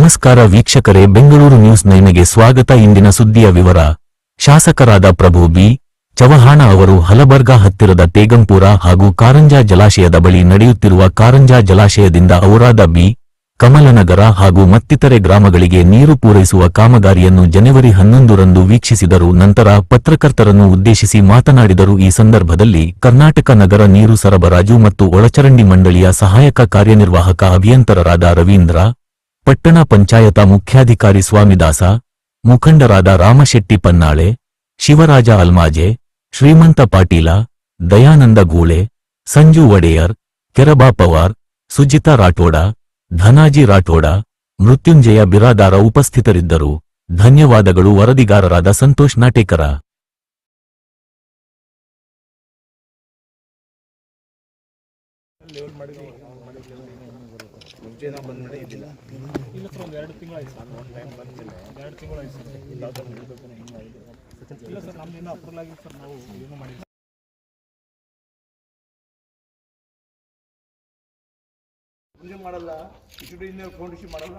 ನಮಸ್ಕಾರ ವೀಕ್ಷಕರೇ, ಬೆಂಗಳೂರು ನ್ಯೂಸ್ ನೈನ್ಗೆ ಸ್ವಾಗತ. ಇಂದಿನ ಸುದ್ದಿಯ ವಿವರ, ಶಾಸಕರಾದ ಪ್ರಭು ಬಿ. ಚವಹಾಣ ಅವರು ಹಲಬರ್ಗಾ ಹತ್ತಿರದ ತೇಗಂಪುರ ಹಾಗೂ ಕಾರಂಜಾ ಜಲಾಶಯದ ಬಳಿ ನಡೆಯುತ್ತಿರುವ ಕಾರಂಜಾ ಜಲಾಶಯದಿಂದ ಔರಾದ ಬಿ. ಕಮಲನಗರ ಹಾಗೂ ಮತ್ತಿತರೆ ಗ್ರಾಮಗಳಿಗೆ ನೀರು ಪೂರೈಸುವ ಕಾಮಗಾರಿಯನ್ನು ಜನವರಿ ಹನ್ನೊಂದರಂದು ವೀಕ್ಷಿಸಿದರು. ನಂತರ ಪತ್ರಕರ್ತರನ್ನು ಉದ್ದೇಶಿಸಿ ಮಾತನಾಡಿದರು. ಈ ಸಂದರ್ಭದಲ್ಲಿ ಕರ್ನಾಟಕ ನಗರ ನೀರು ಸರಬರಾಜು ಮತ್ತು ಒಳಚರಂಡಿ ಮಂಡಳಿಯ ಸಹಾಯಕ ಕಾರ್ಯನಿರ್ವಾಹಕ ಅಭಿಯಂತರರಾದ ರವೀಂದ್ರ ಪಟ್ಟಣ ಪಂಚಾಯತ ಮುಖ್ಯಾಧಿಕಾರಿ ಸ್ವಾಮಿದಾಸ, ಮುಖಂಡರಾದ ರಾಮಶೆಟ್ಟಿ ಪನ್ನಾಳೆ, ಶಿವರಾಜ ಅಲ್ಮಾಜೆ, ಶ್ರೀಮಂತ ಪಾಟೀಲ, ದಯಾನಂದ ಗೂಳೆ, ಸಂಜು ಒಡೆಯರ್, ಕೆರಬಾ ಪವಾರ್, ಸುಜಿತಾ ರಾಠೋಡ, ಧನಾಜಿ ರಾಠೋಡ, ಮೃತ್ಯುಂಜಯ ಬಿರಾದಾರ ಉಪಸ್ಥಿತರಿದ್ದರು. ಧನ್ಯವಾದಗಳು ವರದಿಗಾರರಾದ ಸಂತೋಷ್ ನಾಟೇಕರ. ಇಲ್ಲ ಸರ್ ಒಂದು ಎರಡು ತಿಂಗಳಾಯ್ತು ಸರ್ ಒಂದು ಟೈಮ್ ಬಂದಿಲ್ಲ ಎರಡು ತಿಂಗಳಾಯ್ತು ಸರ್ ಯಾವ ಥರ ನಡೀಬೇಕು ಹಿಂಗಾಗಿದೆ ಇಲ್ಲ ಸರ್ ನಮ್ದು ಇನ್ನೂ ಅಪ್ರೂವಲ್ ಆಗಿ ಸರ್ ನಾವು ಏನು ಮಾಡಿಲ್ಲ ಪೂಜೆ ಮಾಡಲ್ಲ ಇಷ್ಟು ಇಂಜಿನಿಯರ್ ಫೋನ್ ರಿಸೀವ್ ಮಾಡಲ್ಲ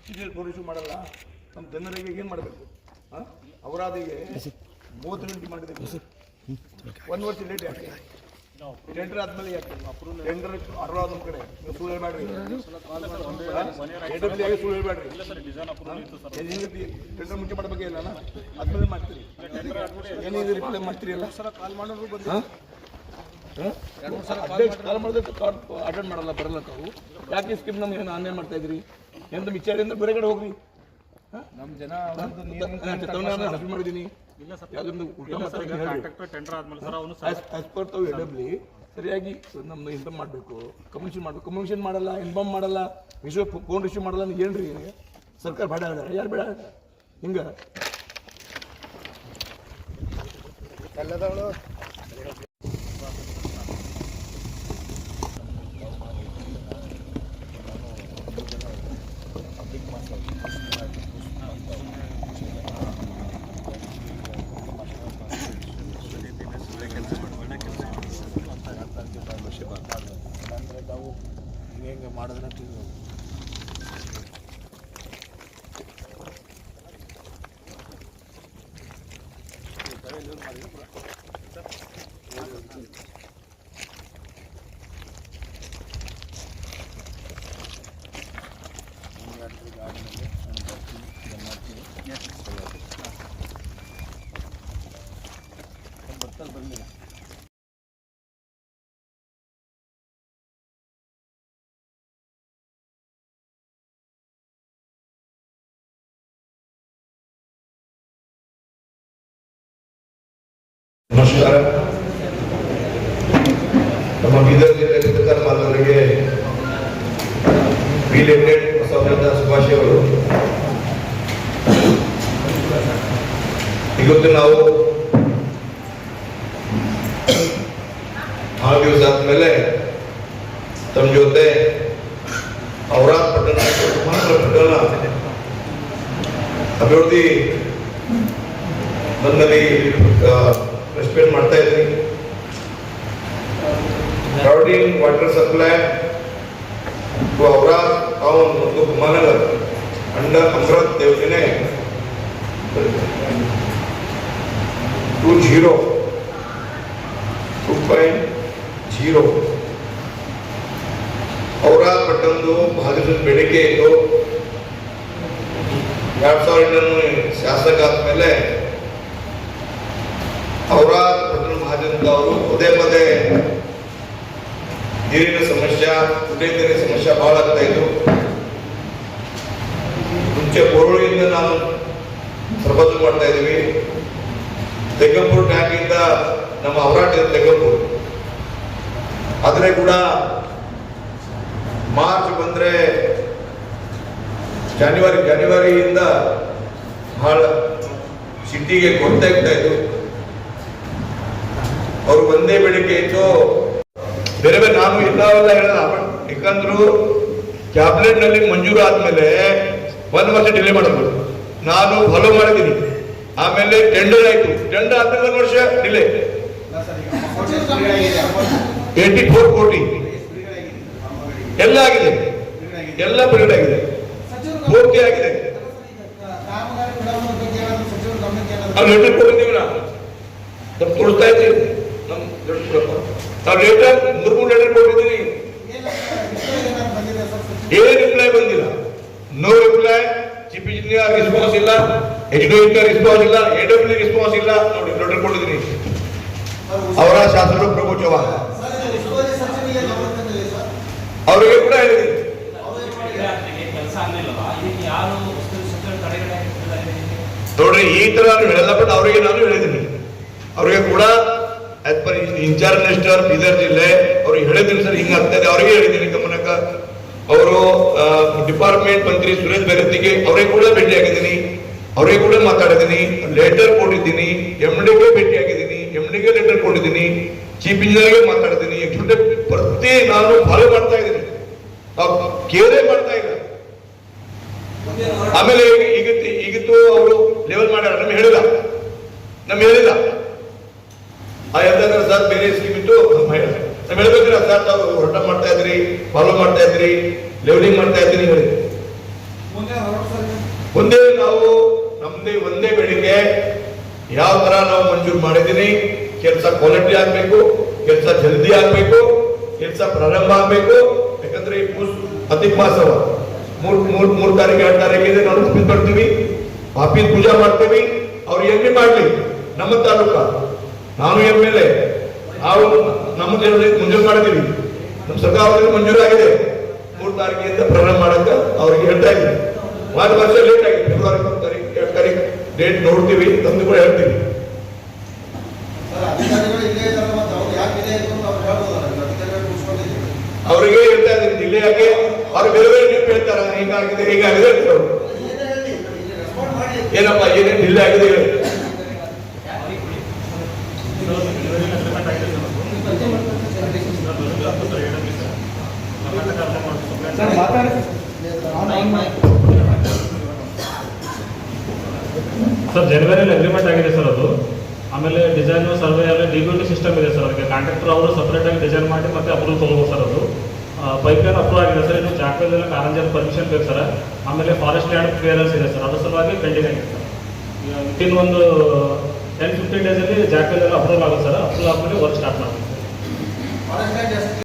ಇಂಜಿನಿಯರ್ ಫೋನ್ ರಿಸೀವ್ ಮಾಡಲ್ಲ ನಮ್ಮ ಜನರಿಗೆ ಏನು ಮಾಡಬೇಕು? ಹಾಂ ಅವರಾದಿಗೆ ಮೂವತ್ತು ಗಂಟೆ ಮಾಡಿದೆ ಒಂದು ವರ್ಷ ಲೇಟ್ ಯಾಕೆ ಟೆಂಡರ್ ಆದ್ಮೇಲೆ ಟೆಂಡರ್ ಅರ್ವ ಆದ ಕಡೆ ಸುಳ್ಳು ಹೇಳ್ಬೇಡ್ರಿ. ಟೆಂಡರ್ ಆಗಿ ಸುಳ್ಳು ಹೇಳ್ಬೇಡ್ರಿ? ಟೆಂಡರ್ ಮುಂಚೆ ಮಾಡಬೇಕೇ ಇಲ್ಲ ಆದ್ಮೇಲೆ ಮಾಡ್ತೀರಿ. ಏನಿದೆ ರಿಪ್ಲೈ ಮಾಡ್ತೀರಿ ಎಲ್ಲ? ಸಲ ಕಾಲ್ ಮಾಡೋರು ಬಂದು ಕಾಲ್ ಮಾಡಿದ್ರೆ ಅಟೆಂಡ್ ಮಾಡಲ್ಲ ಬರಲ್ಲ ತಾವು. ಯಾಕೆ ಸ್ಕೀಮ್ ನಮ್ಗೆ ಏನು ಆನ್ಲೈನ್ ಮಾಡ್ತಾ ಇದ್ರಿ ಎಂತ ವಿಚಾರದಿಂದ ಬೇರೆ ಕಡೆ ಹೋಗ್ರಿ? ನಮ್ಮ ಜನ ಮಾಡಿದೀನಿ ಮಾಡಿದ್ದೀನಿ. ಆಸ್ ಪರ್ ತಾವು ಎಡಬ್ಲಿ ಸರಿಯಾಗಿ ನಮ್ದು ಇಂಥ ಮಾಡಬೇಕು. ಕಮಿಷನ್ ಮಾಡಬೇಕು. ಕಮಿಷನ್ ಮಾಡಲ್ಲ ಇನ್ಫಾರ್ಮ್ ಮಾಡಲ್ಲ ವಿಶ್ವ ಫೋನ್ ರಿಸೀವ್ ಮಾಡಲ್ಲ ಅಂದ್ರೆ ಏನ್ರಿ? ನಿಮಗೆ ಸರ್ಕಾರ ಬೇಡ ಹೇಳ್ಯಾರ. ಯಾರು ಬೇಡ ಹಿಂಗ. ಹಿಂಗ ಹಿಂಗೆ ಮಾಡಿದ್ರೆ ನಮಸ್ಕಾರ ನಮ್ಮ ಬೀದರ್ ಜಿಲ್ಲೆಯಲ್ಲಿರ್ತಕ್ಕ ಮಾತವರಿಗೆ ಬಿ ಲೆಫ್ಟಿನೆಂಟ್ ಬಸವರಾಜ ಶುಭಾಶಯಗಳು ಇವತ್ತು ನಾವು ಆರು ದಿವಸ ಆದ್ಮೇಲೆ ತಮ್ಮ ಜೊತೆ ಔರಾದ್ ಪಟ್ಟಣ ಮಾತ್ರ ಪಟ್ಟಣ ಅಭಿವೃದ್ಧಿ ಬಂದಲ್ಲಿ ರೆಸ್ಪೆಕ್ಟ್ ಮಾಡ್ತಾ ಇದ್ವಿ crowding water supply to Aurad town ಮತ್ತು ಕುಮಾನಗರ್ ಅಂಡರ್ ಅಮೃತ್ ಯೋಜನೆ two zero two point zero Aurad ಪಟ್ಟಣದ್ದು ಭಾಗದ ಬೇಡಿಕೆ ಇತ್ತು ಎರಡ್ ಸಾವಿರದ ಶಾಸಕ ಆದ್ಮೇಲೆ ಅವರ ಪಟ್ಟಣ ಮಹಾಜನ್ ಅವರು ಪದೇ ಪದೇ ನೀರಿನ ಸಮಸ್ಯೆ ಕುಡಿಯ ಸಮಸ್ಯೆ ಬಹಳ ಆಗ್ತಾ ಇತ್ತು. ಮುಂಚೆ ಬೋರುಳಿಂದ ನಾವು ಸರಬರಾಜು ಮಾಡ್ತಾ ಇದೀವಿ ತೆಗಂಪುರ ಟ್ಯಾಂಕ್ ಇಂದ ನಮ್ಮ ಇದೆ ತೆಗಂಪುರ್. ಆದ್ರೆ ಕೂಡ ಮಾರ್ಚ್ ಬಂದ್ರೆ ಜಾನ್ಯುವರಿ, ಜಾನ್ಯುವರಿಯಿಂದ ಬಹಳ ಸಿಟಿಗೆ ಕೊರತೆ ಆಗ್ತಾ ಅವ್ರು ಒಂದೇ ಬೆಳಿಗ್ಗೆ ಇತ್ತು. ಬೇರೆ ಬೇರೆ ನಾನು ಎಲ್ಲವೆಲ್ಲ ಹೇಳಲ್ಲ ಯಾಕಂದ್ರು ಟ್ಯಾಬ್ಲೆಟ್ನಲ್ಲಿ ಮಂಜೂರು ಆದ್ಮೇಲೆ ಒಂದ್ ವರ್ಷ ಡಿಲೇ ಮಾಡಬಹುದು ನಾನು ಫಾಲೋ ಮಾಡಿದ್ದೀನಿ. ಆಮೇಲೆ ಟೆಂಡರ್ ಆಯ್ತು. ಟೆಂಡರ್ ಆದ್ರೆ ಒಂದ್ ವರ್ಷ ಡಿಲೇ ಏಟಿ ಫೋರ್ ಕೋಟಿ. ಎಲ್ಲ ಆಗಿದೆ. ಎಲ್ಲ ಬಿಡುಗಡೆ ಆಗಿದೆ. ಪೂರ್ತಿ ಆಗಿದೆ. ಅವ್ರು ಲೆಟರ್ ಕೊಟ್ಟಿದ್ದೀವಿ ನಾವು ತೋರಿಸ್ತಾ ಇದ್ದೀವಿ. ನಾವು ಲೆಟರ್ ಮೂರು ಮೂರು ಲೆಟರ್ ಏನು ರಿಪ್ಲೈ ಬಂದಿಲ್ಲ. No reply chief engineer response ಇಲ್ಲ ಡಿ ರೆಸ್ಪಾನ್ಸ್ ಇಲ್ಲ ಎ ಡಬ್ಲ್ಯೂ ರೆಸ್ಪಾನ್ಸ್ ಇಲ್ಲ. ನೋಡಿ ಲೆಟರ್ ಕೊಟ್ಟಿದ್ದೀನಿ. ಅವರ ಶಾಸಕರು ಪ್ರಭು ಅವರಿಗೆ ಕೂಡ ಹೇಳಿದ್ದೀನಿ. ನೋಡ್ರಿ, ಈ ತರ ಹೇಳಲ್ಲ ಬಟ್ ಅವರಿಗೆ ನಾನು ಹೇಳಿದ್ದೀನಿ. ಅವರಿಗೆ ಕೂಡ ಇನ್ಚಾರ್ಜ್ ಮಿನಿಸ್ಟರ್ ಬೀದರ್ ಜಿಲ್ಲೆ, ಅವ್ರಿಗೆ ಹೇಳಿದ್ರು ಸರ್ ಹಿಂಗ ಆಗ್ತಾ ಇದೆ ಅವರಿಗೆ ಹೇಳಿದ್ದೀನಿ ಗಮನಕ ಅವರು ಡಿಪಾರ್ಟ್ಮೆಂಟ್ ಮಂತ್ರಿ ಸುರೇಶ್ ಬೆರತ್ತಿಗೆ ಅವರೇ ಕೂಡ ಭೇಟಿಯಾಗಿದ್ದೀನಿ. ಅವರೇ ಕೂಡ ಮಾತಾಡಿದ್ದೀನಿ. ಲೆಟರ್ ಕೊಟ್ಟಿದ್ದೀನಿ. ಎಂ ಡಿಗೆ ಭೇಟಿಯಾಗಿದ್ದೀನಿ. ಎಂ ಡಿಗೆ ಲೆಟರ್ ಕೊಟ್ಟಿದ್ದೀನಿ. ಚೀಫ್ ಇಂಜಿನಿಯರ್ಗೆ ಮಾತಾಡಿದ್ದೀನಿ. ಎಕ್ಸಿಕ್ಯೂಟಿವ್ ಪ್ರತಿ ನಾನು ಫಾಲೋ ಮಾಡ್ತಾ ಇದ್ದೀನಿ. ನಾವು ಕೇರೇ ಮಾಡ್ತಾ ಇಲ್ಲ. ಆಮೇಲೆ ಈಗ- ಈಗಿತ್ತು ಅವರು ಲೆವೆಲ್ ಮಾಡ್ಯಾರ. ನಮ್ಗೆ ಹೇಳಿಲ್ಲ. ನಮ್ಗೆ ಹೇಳಿಲ್ಲ ಆ ಯಾವ್ದಾದ್ರೆ ಸರ್ ಬೇರೆ ಸ್ಕೀಮ್ ಇತ್ತು ನಮ್ಗೆ ಹೇಳಿಲ್ಲ ನಮ್ಗೆ ಹೇಳ್ಬೇಕಿಲ್ಲ ಸರ್ ತಾವು ಹೊರಟ ಮಾಡ್ತಾ ಇದ್ರಿ ಫಾಲೋ ಮಾಡ್ತಾ ಇದ್ರಿ ಲೆವೆಲಿಂಗ್ ಮಾಡ್ತಾ ಇದ್ರಿ ಒಂದೇ ನಾವು, ನಮ್ದೇ ಒಂದೇ ಬೇಡಿಕೆ, ಯಾವ ತರ ನಾವು ಮಂಜೂರು ಮಾಡಿದೀನಿ ಕೆಲಸ ಕ್ವಾಲಿಟಿ ಆಗ್ಬೇಕು, ಕೆಲಸ ಜಲ್ದಿ ಆಗ್ಬೇಕು, ಕೆಲಸ ಪ್ರಾರಂಭ ಆಗ್ಬೇಕು, ಯಾಕಂದ್ರೆ ಈ ಅತಿ ಮಾಸವ ಮೂರ್ ಮೂರ್ ಮೂರ್ ತಾರೀಕು, ಎರಡು ತಾರೀಕಿದೆ ನಾವು ಸ್ಪೀಸ್ ಮಾಡ್ತೀವಿ ಆಫೀಸ್ ಪೂಜಾ ಮಾಡ್ತೀವಿ, ಅವ್ರು ಎಲ್ಲಿ ಮಾಡ್ಲಿ? ನಮ್ಮ ತಾಲೂಕ. ನಾನು ಎಂ ಎಲ್ ಎ. ನಾವು ನಮ್ಮ ಮಂಜೂರು ಮಾಡಿದೀವಿ ನಮ್ಮ ಸರ್ಕಾರದಲ್ಲಿ ಮಂಜೂರಾಗಿದೆ. ಮೂರು ತಾರೀಕಿಂದ ಪ್ರಾರಂಭ ಮಾಡಕ್ಕ ಅವ್ರಿಗೆ ಹೇಳ್ತಾ ಇದ್ದೀವಿ ಒಂದು ವರ್ಷ ಲೇಟ್ ಆಗಿದೆ. ಫೆಬ್ರವರಿ ಮೂರು ತಾರೀಕು ಎರಡು ತಾರೀಕು ಡೇಟ್ ನೋಡ್ತೀವಿ ತಂದು ಕೂಡ ಹೇಳ್ತೀವಿ ಅವರಿಗೆ ಹೇಳ್ತಾ ಇದ್ದೀನಿ ಜಿಲ್ಲೆಯಾಗೆ ಅವ್ರು ಬೇರೆ ಬೇರೆ ನೀವು ಹೇಳ್ತಾರ ಹೀಗಾಗಿದೆ ಹೀಗಾಗಿದೆ ಏನಪ್ಪ ಏನೇನು ಜಿಲ್ಲೆ ಆಗಿದೆ ಸರ್ ಜನವರಿಯಲ್ಲಿ ಅಗ್ರಿಮೆಂಟ್ ಆಗಿದೆ ಸರ್ ಅದು. ಆಮೇಲೆ ಡಿಸೈನ್ ಸರ್ವೆ ಎಲ್ಲ ಡಿ ಬಿ ಟಿ ಸಿಸ್ಟಮ್ ಇದೆ ಸರ್ ಅದಕ್ಕೆ ಕಾಂಟ್ರಾಕ್ಟರ್ ಅವರು ಸಪ್ರೇಟ್ ಆಗಿ ಡಿಸೈನ್ ಮಾಡಿ ಮತ್ತೆ ಅಪ್ರೂವ್ ತಗೋಬೋದು ಸರ್ ಅದು. ಪೈಪ್ ಲೈನ್ ಅಪ್ರೂವ್ ಆಗಿದೆ ಸರ್ ಇನ್ನು ಜಾಕಲ್ ಕಾರಂಜಲ್ ಪರ್ಮಿಷನ್ ಬೇಕು ಸರ್ ಆಮೇಲೆ ಫಾರೆಸ್ಟ್ ಲ್ಯಾಂಡ್ ಕ್ಲಿಯರೆನ್ಸ್ ಇದೆ ಸರ್ ಅದ್ರ ಸಲುವಾಗಿ ಪೆಂಡಿಂಗ್ ಆಗಿದೆ ಸರ್ ವಿತಿನ್ ಒಂದು ಟೆನ್ ಫಿಫ್ಟೀನ್ ಡೇಸಲ್ಲಿ ಜಾಕಲ್ ಅಪ್ರೂವ್ ಆಗುತ್ತೆ ಸರ್ ಅಪ್ರೂವ್ ಆದಮೇಲೆ ವರ್ಕ್ ಸ್ಟಾರ್ಟ್ ಮಾಡ್ತೀವಿ ಸರ್